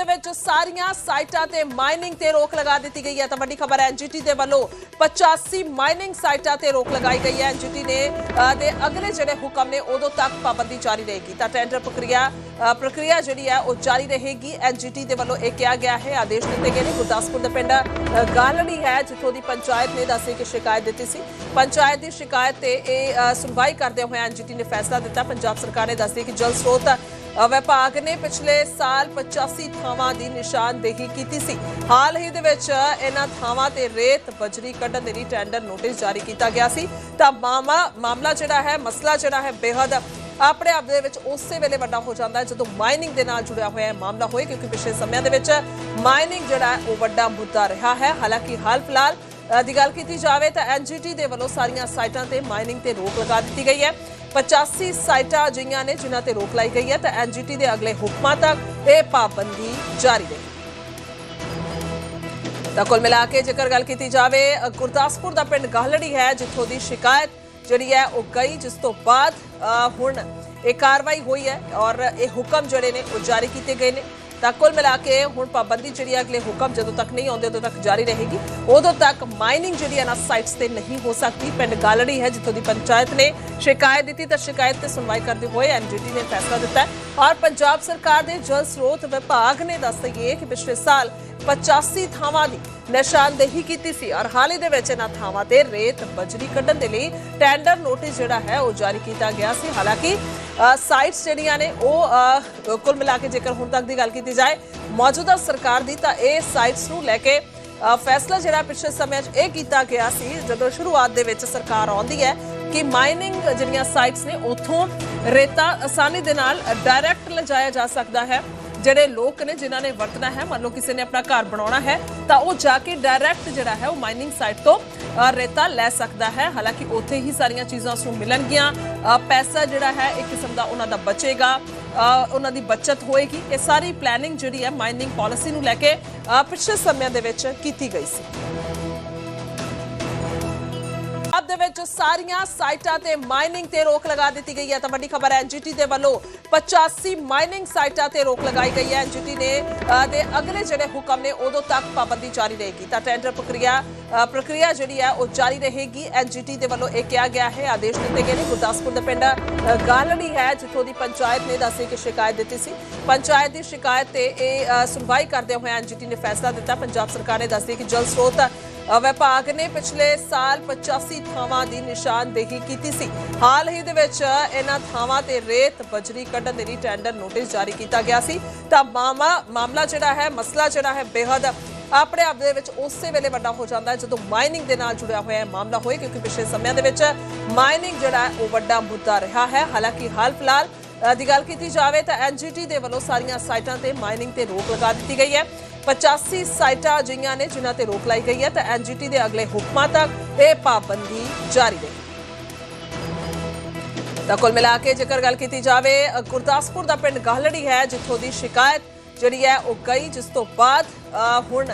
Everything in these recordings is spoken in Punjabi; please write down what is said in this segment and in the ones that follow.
ਦੇ ਵਿੱਚ ਸਾਰੀਆਂ ਸਾਈਟਾਂ ਤੇ ਮਾਈਨਿੰਗ ਤੇ ਰੋਕ ਲਗਾ ਦਿੱਤੀ ਗਈ ਹੈ। ਤਾਂ ਵੱਡੀ ਖਬਰ ਹੈ ਐਨਜੀਟੀ ਦੇ ਵੱਲੋਂ 85 ਮਾਈਨਿੰਗ ਸਾਈਟਾਂ ਤੇ ਰੋਕ ਲਗਾਈ ਗਈ ਹੈ। ਐਨਜੀਟੀ ਨੇ ਦੇ ਅਗਲੇ ਜਿਹੜੇ ਹੁਕਮ ਨੇ ਉਦੋਂ ਤੱਕ ਪਾਬੰਦੀ ਜਾਰੀ ਰਹੇਗੀ। ਤਾਂ ਟੈਂਡਰ ਪ੍ਰਕਿਰਿਆ ਪ੍ਰਕਿਰਿਆ ਜਿਹੜੀ ਹੈ ਉਹ ਜਾਰੀ ਰਹੇਗੀ। ਐਨਜੀਟੀ ਦੇ ਵੱਲੋਂ ਇਹ ਕਿਹਾ ਗਿਆ ਹੈ ਆਦੇਸ਼ ਦਿੱਤੇ ਗਏ ਨੇ। ਗੁਰਦਾਸਪੁਰ ਦੇ ਪਿੰਡ ਅ, ਗਾਲੜੀ ਹੈ ਜਿੱਥੋਂ ਦੀ ਪੰਚਾਇਤ ਨੇ ਦੱਸੀ ਕਿ ਸ਼ਿਕਾਇਤ ਦਿੱਤੀ ਸੀ। ਪੰਚਾਇਤ ਦੀ ਸ਼ਿਕਾਇਤ ਤੇ ਇਹ ਸੁਣਵਾਈ ਕਰਦੇ ਹੋਏ ਐਨਜੀਟੀ ਨੇ ਫੈਸਲਾ ਦਿੱਤਾ। ਪੰਜਾਬ ਸਰਕਾਰ ਨੇ ਦੱਸੀ ਕਿ ਜਲ ਸਰੋਤ ਵਿਭਾਗ ਨੇ ਪਿਛਲੇ ਸਾਲ 85 ਥਾਵਾਂ ਦੀ ਨਿਸ਼ਾਨਦੇਹੀ ਕੀਤੀ ਸੀ। ਹਾਲ ਹੀ ਦੇ ਵਿੱਚ ਇਹਨਾਂ ਥਾਵਾਂ ਤੇ ਰੇਤ ਬਜਰੀ ਕੱਢਣ ਦੇ ਲਈ ਟੈਂਡਰ ਨੋਟਿਸ ਜਾਰੀ ਕੀਤਾ ਗਿਆ ਸੀ। ਤਾਂ ਮਾਮਾ, ਮਾਮਲਾ ਜਿਹੜਾ ਹੈ, ਮਸਲਾ ਜਿਹੜਾ ਹੈ, ਬੇਹੱਦ ਆਪਣੇ ਆਪ ਦੇ ਵਿੱਚ ਉਸੇ ਵੇਲੇ ਵੱਡਾ ਹੋ ਜਾਂਦਾ ਹੈ, ਜਦੋਂ ਮਾਈਨਿੰਗ ਦੇ ਨਾਲ ਜੁੜਿਆ ਹੋਇਆ ਮਾਮਲਾ ਹੋਏ, ਕਿਉਂਕਿ ਪਿਛਲੇ ਸਮਿਆਂ ਦੇ ਵਿੱਚ ਮਾਈਨਿੰਗ ਜਿਹੜਾ ਹੈ, ਉਹ ਵੱਡਾ ਮੁੱਦਾ ਰਿਹਾ ਹੈ। ਹਾਲਾਂਕਿ ਹਾਲ ਫਿਲਹਾਲ ਦੀ ਗੱਲ ਕੀਤੀ ਜਾਵੇ ਤਾਂ ਐਨਜੀਟੀ ਦੇ ਵੱਲੋਂ ਸਾਰੀਆਂ ਸਾਈਟਾਂ ਤੇ ਮਾਈਨਿੰਗ ਤੇ ਰੋਕ ਲਗਾ ਦਿੱਤੀ ਗਈ ਹੈ। 85 ਸਾਈਟਾਂ ਅਜਿਹੀਆਂ ਨੇ ਜਿਨ੍ਹਾਂ ਤੇ ਰੋਕ ਲਾਈ ਗਈ ਹੈ ਤਾਂ ਐਨਜੀਟੀ ਦੇ ਅਗਲੇ ਹੁਕਮਾਂ ਤੱਕ ਇਹ ਪਾਬੰਦੀ ਜਾਰੀ ਰਹੇਗੀ ਤਾਂ ਕੁੱਲ ਮਿਲਾ ਕੇ ਜੇਕਰ ਗੱਲ ਕੀਤੀ ਜਾਵੇ ਗੁਰਦਾਸਪੁਰ ਦਾ ਪਿੰਡ ਗਾਹਲੜੀ ਹੈ, ਜਿੱਥੋਂ ਦੀ ਸ਼ਿਕਾਇਤ ਜਿਹੜੀ ਹੈ ਉਹ ਗਈ, ਜਿਸ ਤੋਂ ਬਾਅਦ ਹੁਣ ਇਹ ਕਾਰਵਾਈ ਹੋਈ ਹੈ ਔਰ ਇਹ ਹੁਕਮ ਜਿਹੜੇ ਨੇ ਉਹ ਜਾਰੀ ਕੀਤੇ ਗਏ ਨੇ। ਤਾਂ ਕੁੱਲ ਮਿਲਾ ਕੇ ਹੁਣ ਪਾਬੰਦੀ ਜਿਹੜੀ ਹੈ ਅਗਲੇ ਹੁਕਮ ਜਦੋਂ ਤੱਕ ਨਹੀਂ ਆਉਂਦੇ, ਉਦੋਂ ਤੱਕ ਜਾਰੀ ਰਹੇਗੀ। ਉਦੋਂ ਤੱਕ ਮਾਈਨਿੰਗ ਜਿਹੜੀ ਹੈ ਨਾ ਸਾਈਟਸ ਤੇ ਨਹੀਂ ਹੋ ਸਕਦੀ। ਪਿੰਡ ਗਾਲੜੀ ਹੈ ਜਿੱਥੋਂ ਦੀ ਪੰਚਾਇਤ ਨੇ ਸ਼ਿਕਾਇਤ ਦਿੱਤੀ, ਤਾਂ ਸ਼ਿਕਾਇਤ ਤੇ ਸੁਣਵਾਈ ਕਰਦੇ ਹੋਏ ਐਨਜੀਟੀ ਨੇ ਫੈਸਲਾ ਦਿੱਤਾ ਔਰ ਪੰਜਾਬ ਸਰਕਾਰ ਦੇ ਜਲ ਸਰੋਤ ਵਿਭਾਗ ਨੇ ਦੱਸ ਦਈਏ ਕਿ ਪਿਛਲੇ ਸਾਲ 85 ਥਾਵਾਂ ਦੀ ਨਿਸ਼ਾਨਦੇਹੀ ਕੀਤੀ ਸੀ ਔਰ ਹਾਲ ਹੀ ਦੇ ਵਿੱਚ ਇਹਨਾਂ ਥਾਵਾਂ ਤੇ ਰੇਤ ਬਜਰੀ ਕੱਢਣ ਦੇ ਲਈ ਟੈਂਡਰ ਨੋਟਿਸ ਜਿਹੜਾ ਹੈ ਉਹ ਜਾਰੀ ਕੀਤਾ ਗਿਆ ਸੀ। ਹਾਲਾਂਕਿ ਸਾਈਟਸ ਜਿਹੜੀਆਂ ਨੇ ਉਹ ਕੁੱਲ ਮਿਲਾ ਕੇ ਜੇਕਰ ਹੁਣ ਤੱਕ ਦੀ ਗੱਲ ਕੀਤੀ ਜਾਏ, ਮੌਜੂਦਾ ਸਰਕਾਰ ਦੀ, ਤਾਂ ਇਹ ਸਾਈਟਸ ਨੂੰ ਲੈ ਕੇ ਫੈਸਲਾ ਜਿਹੜਾ ਪਿਛਲੇ ਸਮੇਂ 'ਚ ਇਹ ਕੀਤਾ ਗਿਆ ਸੀ, ਜਦੋਂ ਸ਼ੁਰੂਆਤ ਦੇ ਵਿੱਚ ਸਰਕਾਰ ਆਉਂਦੀ ਹੈ, ਕਿ ਮਾਈਨਿੰਗ ਜਿਹੜੀਆਂ ਸਾਈਟਸ ਨੇ, ਉਥੋਂ ਰੇਤਾ ਆਸਾਨੀ ਦੇ ਨਾਲ ਡਾਇਰੈਕਟ ਲਿਜਾਇਆ ਜਾ ਸਕਦਾ ਹੈ। ਜਿਹੜੇ ਲੋਕ ਨੇ, ਜਿਨ੍ਹਾਂ ਨੇ ਵਰਤਣਾ ਹੈ, ਮੰਨ ਲਓ ਕਿਸੇ ਨੇ ਆਪਣਾ ਘਰ ਬਣਾਉਣਾ ਹੈ, ਤਾਂ ਉਹ ਜਾ ਕੇ ਡਾਇਰੈਕਟ ਜਿਹੜਾ ਹੈ ਉਹ ਮਾਈਨਿੰਗ ਸਾਈਟ ਤੋਂ ਰੇਤਾ ਲੈ ਸਕਦਾ ਹੈ। ਹਾਲਾਂਕਿ ਉੱਥੇ ਹੀ ਸਾਰੀਆਂ ਚੀਜ਼ਾਂ ਉਸ ਨੂੰ ਮਿਲਣਗੀਆਂ। ਪੈਸਾ ਜਿਹੜਾ ਹੈ, ਇੱਕ ਕਿਸਮ ਦਾ ਉਹਨਾਂ ਦਾ ਬਚੇਗਾ। ਉਹਨਾਂ ਦੀ ਬਚਤ ਹੋਏਗੀ। ਇਹ ਸਾਰੀ ਪਲੈਨਿੰਗ ਜਿਹੜੀ ਹੈ ਮਾਈਨਿੰਗ ਪਾਲਿਸੀ ਨੂੰ ਲੈ ਕੇ ਪਿਛਲੇ ਸਮਿਆਂ ਦੇ ਵਿੱਚ ਕੀਤੀ ਗਈ ਸੀ। ਦੇ ਵਿੱਚ ਸਾਰੀਆਂ ਸਾਈਟਾਂ ਤੇ ਮਾਈਨਿੰਗ ਤੇ ਰੋਕ ਲਗਾ ਦਿੱਤੀ ਗਈ ਹੈ। ਤਾਂ ਵੱਡੀ ਖਬਰ ਹੈ ਐਨਜੀਟੀ ਦੇ ਵੱਲੋਂ 85 ਮਾਈਨਿੰਗ ਸਾਈਟਾਂ ਤੇ ਰੋਕ ਲਗਾਈ ਗਈ ਹੈ। ਐਨਜੀਟੀ ਨੇ ਦੇ ਅਗਲੇ ਜਿਹੜੇ ਹੁਕਮ ਨੇ ਉਦੋਂ ਤੱਕ ਪਾਬੰਦੀ ਜਾਰੀ ਰਹੇਗੀ। ਤਾਂ ਟੈਂਡਰ ਪ੍ਰਕਿਰਿਆ ਪ੍ਰਕਿਰਿਆ ਜਿਹੜੀ ਹੈ ਉਹ ਜਾਰੀ ਰਹੇਗੀ। ਐਨਜੀਟੀ ਦੇ ਵੱਲੋਂ ਇਹ ਕਿਹਾ ਗਿਆ ਹੈ ਆਦੇਸ਼ ਦਿੱਤੇ ਗਏ ਨੇ। ਗੁਰਦਾਸਪੁਰ ਦੇ ਪਿੰਡ ਅ, ਗਾਲੜੀ ਹੈ ਜਿੱਥੋਂ ਦੀ ਪੰਚਾਇਤ ਨੇ ਦੱਸੀ ਕਿ ਸ਼ਿਕਾਇਤ ਦਿੱਤੀ ਸੀ। ਪੰਚਾਇਤ ਦੀ ਸ਼ਿਕਾਇਤ ਤੇ ਇਹ ਸੁਣਵਾਈ ਕਰਦੇ ਹੋਏ ਐਨਜੀਟੀ ਨੇ ਫੈਸਲਾ ਦਿੱਤਾ। ਪੰਜਾਬ ਸਰਕਾਰ ਨੇ ਦੱਸਦੀ ਕਿ ਜਲ ਸਰੋਤ ਵਿਭਾਗ ਨੇ ਪਿਛਲੇ ਸਾਲ 85 ਥਾਵਾਂ ਦੀ ਨਿਸ਼ਾਨਦੇਹੀ ਕੀਤੀ ਸੀ। ਹਾਲ ਹੀ ਦੇ ਵਿੱਚ ਇਹਨਾਂ ਥਾਵਾਂ ਤੇ ਰੇਤ ਬਜਰੀ ਕੱਢਣ ਦੇ ਲਈ ਟੈਂਡਰ ਨੋਟਿਸ ਜਾਰੀ ਕੀਤਾ ਗਿਆ ਸੀ। ਤਾਂ ਮਾਮਾ, ਮਾਮਲਾ ਜਿਹੜਾ ਹੈ, ਮਸਲਾ ਜਿਹੜਾ ਹੈ, ਬੇਹੱਦ ਆਪਣੇ ਆਪ ਦੇ ਵਿੱਚ ਉਸੇ ਵੇਲੇ ਵੱਡਾ ਹੋ ਜਾਂਦਾ ਹੈ, ਜਦੋਂ ਮਾਈਨਿੰਗ ਦੇ ਨਾਲ ਜੁੜਿਆ ਹੋਇਆ ਮਾਮਲਾ ਹੋਏ ਕਿਉਂਕਿ ਪਿਛਲੇ ਸਮਿਆਂ ਦੇ ਵਿੱਚ ਮਾਈਨਿੰਗ ਜਿਹੜਾ ਹੈ, ਉਹ ਵੱਡਾ ਮੁੱਦਾ ਰਿਹਾ ਹੈ। ਹਾਲਾਂਕਿ ਹਾਲ ਫਿਲਹਾਲ ਦੀ ਗੱਲ ਕੀਤੀ ਜਾਵੇ ਤਾਂ ਐਨਜੀਟੀ ਦੇ ਵੱਲੋਂ ਸਾਰੀਆਂ ਸਾਈਟਾਂ ਤੇ ਮਾਈਨਿੰਗ ਤੇ ਰੋਕ ਲਗਾ ਦਿੱਤੀ ਗਈ ਹੈ। 85 ਸਾਈਟਾਂ ਅਜਿਹੀਆਂ ਨੇ ਜਿਨ੍ਹਾਂ ਤੇ ਰੋਕ ਲਾਈ ਗਈ ਹੈ ਤਾਂ ਐਨਜੀਟੀ ਦੇ ਅਗਲੇ ਹੁਕਮਾਂ ਤੱਕ ਇਹ ਪਾਬੰਦੀ ਜਾਰੀ ਰਹੇਗੀ। ਤਾਂ ਕੁੱਲ ਮਿਲਾ ਕੇ ਜੇਕਰ ਗੱਲ ਕੀਤੀ ਜਾਵੇ ਗੁਰਦਾਸਪੁਰ ਦਾ ਪਿੰਡ ਗਾਹਲੜੀ ਹੈ, ਜਿੱਥੋਂ ਦੀ ਸ਼ਿਕਾਇਤ ਜਿਹੜੀ ਹੈ ਉਹ ਗਈ, ਜਿਸ ਤੋਂ ਬਾਅਦ ਹੁਣ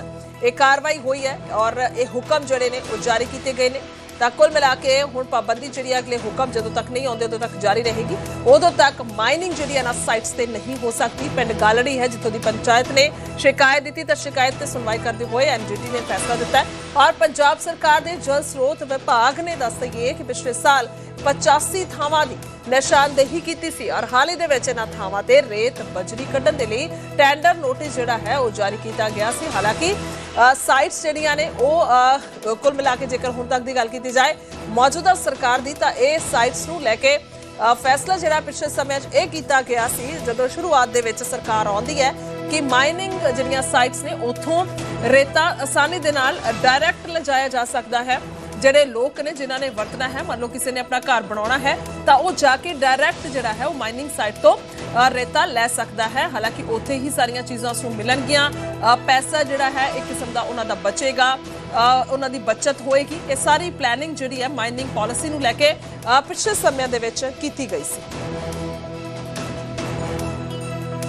ਇਹ ਕਾਰਵਾਈ ਹੋਈ ਹੈ ਔਰ ਇਹ ਹੁਕਮ ਜਿਹੜੇ ਨੇ ਉਹ ਜਾਰੀ ਕੀਤੇ ਗਏ ਨੇ। ਤਾਂ ਕੁੱਲ ਮਿਲਾ ਕੇ ਹੁਣ ਪਾਬੰਦੀ ਜਿਹੜੀ ਹੈ ਅਗਲੇ ਹੁਕਮ ਜਦੋਂ ਤੱਕ ਨਹੀਂ ਆਉਂਦੇ, ਉਦੋਂ ਤੱਕ ਜਾਰੀ ਰਹੇਗੀ। ਉਦੋਂ ਤੱਕ ਮਾਈਨਿੰਗ ਜਿਹੜੀ ਹੈ ਨਾ ਸਾਈਟਸ ਤੇ ਨਹੀਂ ਹੋ ਸਕਦੀ। ਪਿੰਡ ਗਾਲੜੀ ਹੈ ਜਿੱਥੋਂ ਦੀ ਪੰਚਾਇਤ ਨੇ ਸ਼ਿਕਾਇਤ ਦਿੱਤੀ ਤਾਂ ਸ਼ਿਕਾਇਤ ਤੇ ਸੁਣਵਾਈ ਕਰਦੇ ਹੋਏ ਐਨਜੀਟੀ ਨੇ ਫੈਸਲਾ ਦਿੱਤਾ ਔਰ ਪੰਜਾਬ ਸਰਕਾਰ ਦੇ ਜਲ ਸਰੋਤ ਵਿਭਾਗ ਨੇ ਦੱਸ ਦਈਏ ਕਿ ਪਿਛਲੇ ਸਾਲ 85 ਥਾਵਾਂ ਦੀ ਨਿਸ਼ਾਨਦੇਹੀ ਕੀਤੀ ਸੀ ਔਰ ਹਾਲ ਹੀ ਦੇ ਵਿੱਚ ਇਹਨਾਂ ਥਾਵਾਂ ਤੇ ਰੇਤ ਬਜਰੀ ਕੱਢਣ ਦੇ ਲਈ ਟੈਂਡਰ ਨੋਟਿਸ ਜਿਹੜਾ ਹੈ ਉਹ ਜਾਰੀ ਕੀਤਾ ਗਿਆ ਸੀ। ਹਾਲਾਂਕਿ ਸਾਈਟਸ ਜਿਹੜੀਆਂ ਨੇ ਉਹ ਕੁੱਲ ਮਿਲਾ ਕੇ ਜੇਕਰ ਹੁਣ ਤੱਕ ਦੀ ਗੱਲ ਕੀਤੀ ਜਾਏ, ਮੌਜੂਦਾ ਸਰਕਾਰ ਦੀ, ਤਾਂ ਇਹ ਸਾਈਟਸ ਨੂੰ ਲੈ ਕੇ ਫੈਸਲਾ ਜਿਹੜਾ ਪਿਛਲੇ ਸਮੇਂ 'ਚ ਇਹ ਕੀਤਾ ਗਿਆ ਸੀ, ਜਦੋਂ ਸ਼ੁਰੂਆਤ ਦੇ ਵਿੱਚ ਸਰਕਾਰ ਆਉਂਦੀ ਹੈ, ਕਿ ਮਾਈਨਿੰਗ ਜਿਹੜੀਆਂ ਸਾਈਟਸ ਨੇ, ਉਥੋਂ ਰੇਤਾ ਆਸਾਨੀ ਦੇ ਨਾਲ ਡਾਇਰੈਕਟ ਲਿਜਾਇਆ ਜਾ ਸਕਦਾ ਹੈ। ਜਿਹੜੇ ਲੋਕ ਨੇ ਜਿਨ੍ਹਾਂ ਨੇ ਵਰਤਣਾ ਹੈ, ਮੰਨ ਲਓ ਕਿਸੇ ਨੇ ਆਪਣਾ ਘਰ ਬਣਾਉਣਾ ਹੈ, ਤਾਂ ਉਹ ਜਾ ਕੇ ਡਾਇਰੈਕਟ ਜਿਹੜਾ ਹੈ ਉਹ ਮਾਈਨਿੰਗ ਸਾਈਟ ਤੋਂ ਰੇਤਾ ਲੈ ਸਕਦਾ ਹੈ। ਹਾਲਾਂਕਿ ਉੱਥੇ ਹੀ ਸਾਰੀਆਂ ਚੀਜ਼ਾਂ ਉਸ ਨੂੰ ਮਿਲਣਗੀਆਂ। ਪੈਸਾ ਜਿਹੜਾ ਹੈ, ਇੱਕ ਕਿਸਮ ਦਾ ਉਹਨਾਂ ਦਾ ਬਚੇਗਾ। ਉਹਨਾਂ ਦੀ ਬਚਤ ਹੋਏਗੀ। ਇਹ ਸਾਰੀ ਪਲੈਨਿੰਗ ਜਿਹੜੀ ਹੈ ਮਾਈਨਿੰਗ ਪਾਲਿਸੀ ਨੂੰ ਲੈ ਕੇ ਪਿਛਲੇ ਸਮਿਆਂ ਦੇ ਵਿੱਚ ਕੀਤੀ ਗਈ ਸੀ।